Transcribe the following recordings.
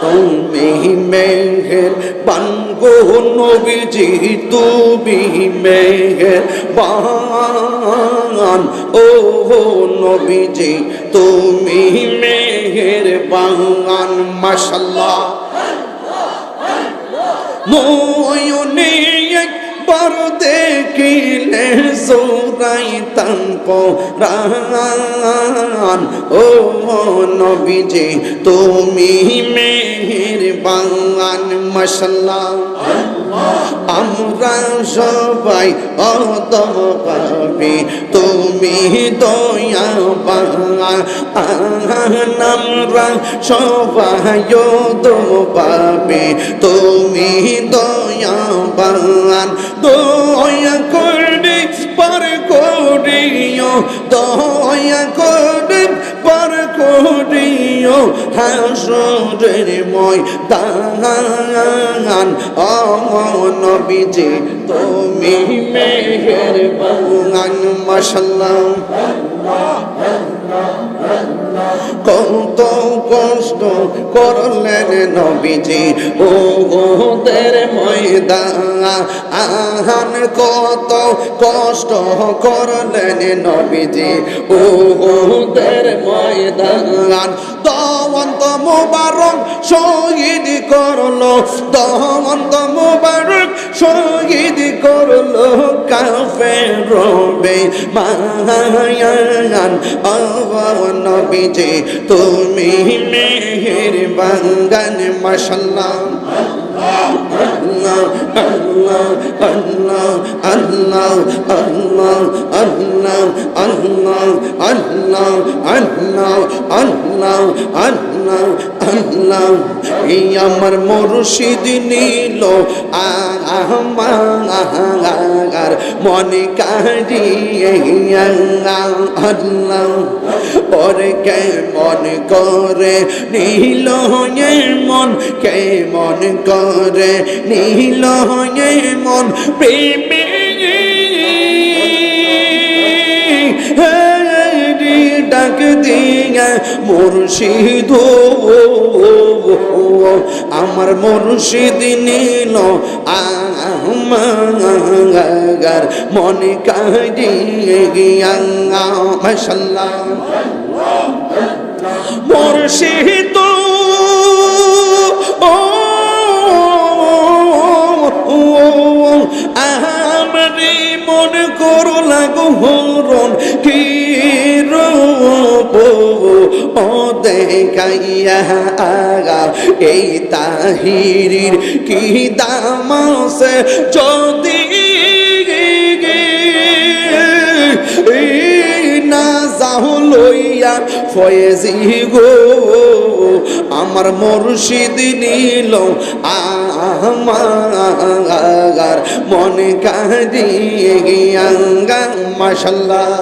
তুমি মেঘের বানগো নবীজি তুমি মেঘের বান ও নবীজি তুমি মেঘের বান মাশাল্লাহ। নয়নে একবার দেখিলে জোরাইতাম পরাণ ও নবীজি তুমি মেহের বাঙান মশলা আমরা সবাই অত পাবি তুমি দয়া আমরা সবাই তো পাবে তুমি দয়া বাঙান দয়া করে পার করিও, দয়া দিও হাসরের ময়দান অমন বিজে তুমি মেহের বান মাশাল্লাহ কত কষ্ট করলেন নবীজি। ও ওদের ময়দান আহান কত কষ্ট করলেন নবীজি। ও ওদের ময়দান দমন্ত মুবারক শহীদ করল দমন্ত মুবারক শহীদ করল কাফে রবে মায়ান নবীজি তুমি মেহের বাঙ্গান আল্লাহ আল্লাহ আল্লাহ আল্লাহ আল্লাহ আল্লাহ আল্লাহ আল্লাহ আল্লাহ আল্লাহ আল্লাহ, এই আমার মুর্শিদ নীল আমার মনে পরে কে মন করে নীল মন কে মন করে নীল মন, প্রেমে ডাক দিয়া মুর্শিদ আমার মুর্শিদ নীল আমার মনে কাজিয়ে গিয়া মশাল্লাহ। মুর্শিদ দেখাইয়া এই তাহিরির কি দাম আছে? যদি লইয়া ফয়েজি গো, আমার মুর্শিদ নীল আমার, মনে কাজিয়ে গিয়াঙ্গা মাশাল্লাহ।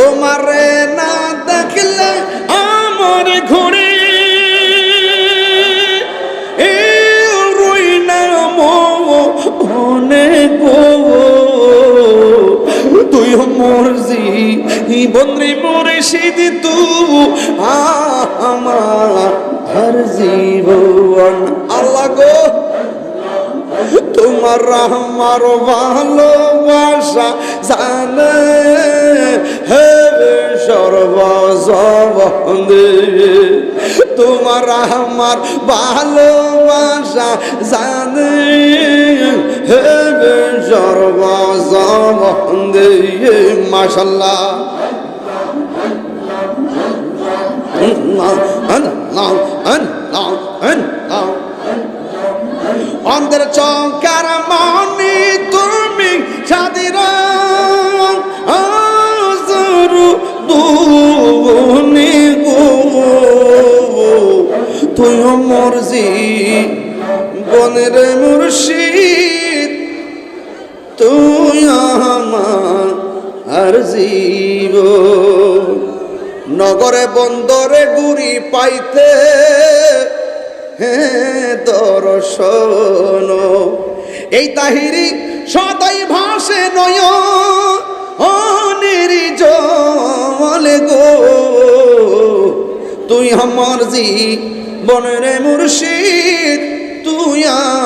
তোমারে না দেখলে আমার ঘুরে রই না মনে গো। তুই মরজি বন্দ্রি মরে সিদ তু আমার জীবন। আল্লাহ তোমার আমার ভালোবাসা জানে, হে সর্বসবন্দে তোমার আমার ভালোবাসা জানে, হে সর্বসবন্দে মাশাল্লাহ। আল্লাহ আল্লাহ। মরজি বনের মুর্শিদ তুই আমার আর জীব নগরে বন্দরে গুড়ি পাইতে দর্শন। এই তাহিরি সদাই ভাসে নয় জলে গো। তুই আমার জি বনের মুর্শিদ তুই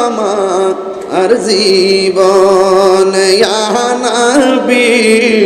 আমার জীবন ইয়া নবী।